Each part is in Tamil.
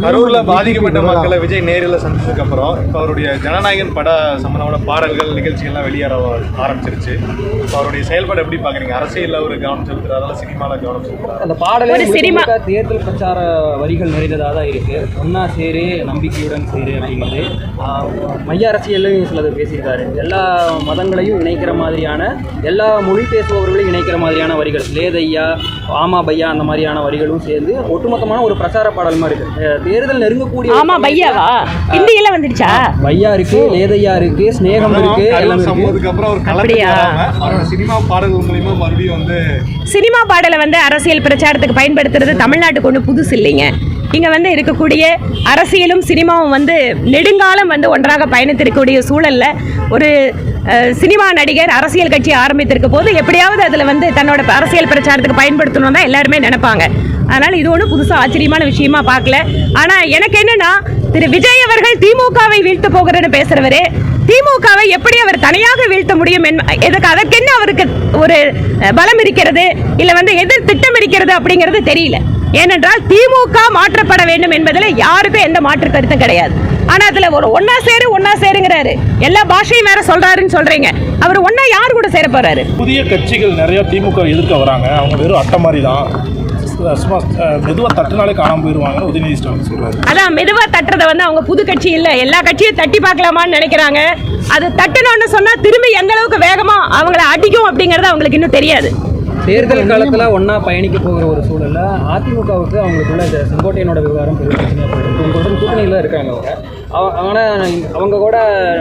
கரூர்ல பாதிக்கப்பட்ட மக்களை விஜய் நேரில் சந்திச்சதுக்கு அப்புறம் இப்போ அவருடைய ஜனநாயகன் பட சம்பந்தமான பாடல்கள் நிகழ்ச்சிகள்லாம் வெளியேற ஆரம்பிச்சிருச்சு. இப்போ அவருடைய செயல்பாடு எப்படி பாக்குறீங்க? அரசியல்ல ஒரு கவனம் செலுத்துறாரா சினிமால கவனம் செலுத்துறாரா. அந்த பாடலே சினிமா- தேர்தல் பிரச்சார வரிகள் நிறைந்ததாக தான் இருக்கு. ஒன்னா சேரு நம்பிக்கையுடன் சேரு அப்படிங்கிறது. மைய அரசியல்லையும் சிலது பேசியிருக்காரு. எல்லா மதங்களையும் இணைக்கிற மாதிரியான எல்லா மொழி பேசுபவர்களையும் இணைக்கிற மாதிரியான வரிகள். லேதையா ஆமா பையா அந்த மாதிரியான வரிகளும் சேர்ந்து ஒட்டுமொத்தமான ஒரு பிரச்சார பாடல் மாதிரி இருக்கு தேர்தல் நெருங்கக்கூடிய ஆமா பையாவா? ஹிந்தியில வந்துடுச்சா? பையா இருக்கு லேதையா இருக்கு ஸ்நேகம் இருக்கு எல்லாம் இருக்கு. அப்புறம் ஒரு அப்படியா? சினிமா பாடல்கள் மூலியமா மறுபடியும் வந்து சினிமா பாடலை வந்து அரசியல் பிரச்சாரத்துக்கு பயன்படுத்துறது தமிழ்நாட்டுக்கு ஒன்றும் புதுசு இல்லைங்க. இங்க வந்து இருக்கக்கூடிய அரசியலும் சினிமாவும் வந்து நெடுங்காலம் வந்து ஒன்றாக பயணித்திருக்கக்கூடிய சூழல்ல ஒரு சினிமா நடிகர் அரசியல் கட்சி ஆரம்பித்திருக்க போது எப்படியாவது அதில் வந்து தன்னோட அரசியல் பிரச்சாரத்துக்கு பயன்படுத்தணும் தான் எல்லாருமே நினைப்பாங்க. அதனால இது ஒன்றும் புதுசாக ஆச்சரியமான விஷயமா பார்க்கல. ஆனால் எனக்கு என்னன்னா திரு விஜய் அவர்கள் திமுகவை வீழ்த்த போகிறேன்னு பேசுறவரு திமுகவை எப்படி அவர் தனியாக வீழ்த்த முடியும் என்ப- எதுக்கு அதற்கென்ன அவருக்கு ஒரு பலம் இருக்கிறது? இல்லை வந்து எதிர் திட்டம் இருக்கிறது அப்படிங்கிறது தெரியல. ஏனென்றால் திமுக மாற்றப்பட வேண்டும் என்பதில் யாருக்கும் எந்த மாற்று கருத்தும் கிடையாது. ஆனா அதுல ஒரு ஒன்னா சேரு ஒன்னா சேருங்கிறாரு. எல்லா பாஷையும் வேற சொல்றாருன்னு சொல்றீங்க. அவர் ஒன்னா யார் கூட சேர போறாரு? புதிய கட்சிகள் நிறைய திமுக எதிர்க்க வராங்க. அவங்க வெறும் அட்டை மாதிரி தான் சும்மா மெதுவாக தட்டுனாலே காணாமல் போயிடுவாங்கன்னு உதயநிதி ஸ்டாலின் சொல்கிறாரு அதான் மெதுவா தட்டுறதை வந்து அவங்க புது கட்சி இல்ல எல்லா கட்சியும் தட்டி பார்க்கலாமான்னு நினைக்கிறாங்க. அது தட்டணும்னு சொன்னா திரும்பி எந்த அளவுக்கு வேகமா அவங்கள அடிக்கும் அப்படிங்கறது அவங்களுக்கு இன்னும் தெரியாது. தேர்தல் காலத்துல ஒண்ணா பயணிக்க போகிற ஒரு சூழல்ல அதிமுகவுக்கு அவங்களுக்குள்ள இந்த செங்கோட்டையனோட விவகாரம் பெரிய பிரச்சனையா போயிருக்கு உங்களுடன் கூட்டணியில இருக்காங்க அவங்க. அவ- அவங்க கூட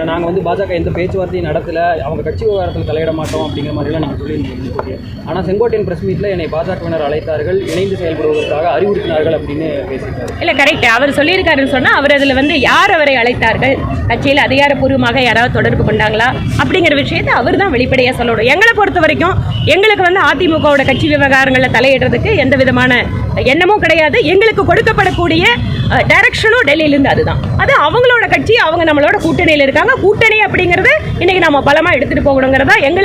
நாங்கள் வந்து பாஜக எந்த பேச்சுவார்த்தையும் நடத்தலை. அவங்க கட்சி விவகாரத்தில் தலையிட மாட்டோம் அப்படிங்கிற மாதிரிலாம் நீங்க சொல்லியிருந்தீங்க. ஆனால் செங்கோட்டையன் பிரஸ் மீட்டில் என்னை பாஜகவினர் அழைத்தார்கள். இணைந்து செயல்படுவதற்காக அறிவுறுத்தினார்கள் அப்படின்னு பேசியிருக்காரு இல்லை கரெக்ட் அவர் சொல்லியிருக்காருன்னு சொன்னால் அவர் அதில் வந்து யார் அவரை அழைத்தார்கள்? கட்சியில் அதிகாரப்பூர்வமாக யாராவது தொடர்பு கொண்டாங்களா? அப்படிங்கிற விஷயத்தை அவர் தான் வெளிப்படையாக சொல்லணும் எங்களை பொறுத்த வரைக்கும் எங்களுக்கு வந்து அதிமுகவோட கட்சி விவகாரங்களில் தலையிடுறதுக்கு எந்த விதமான எண்ணமும் கிடையாது. எங்களுக்கு கொடுக்கப்படக்கூடிய டைரக்ஷனும் டெல்லியிலேருந்து அதுதான். அது அவங்களோட கட்சி அவங்க நம்மளோட கூட்டணியில் இருக்காங்க. கூட்டணி அப்படிங்கிறது இன்னைக்கு நம்ம பலமா எடுத்துட்டு போகணுங்கிறதா எங்களுக்கு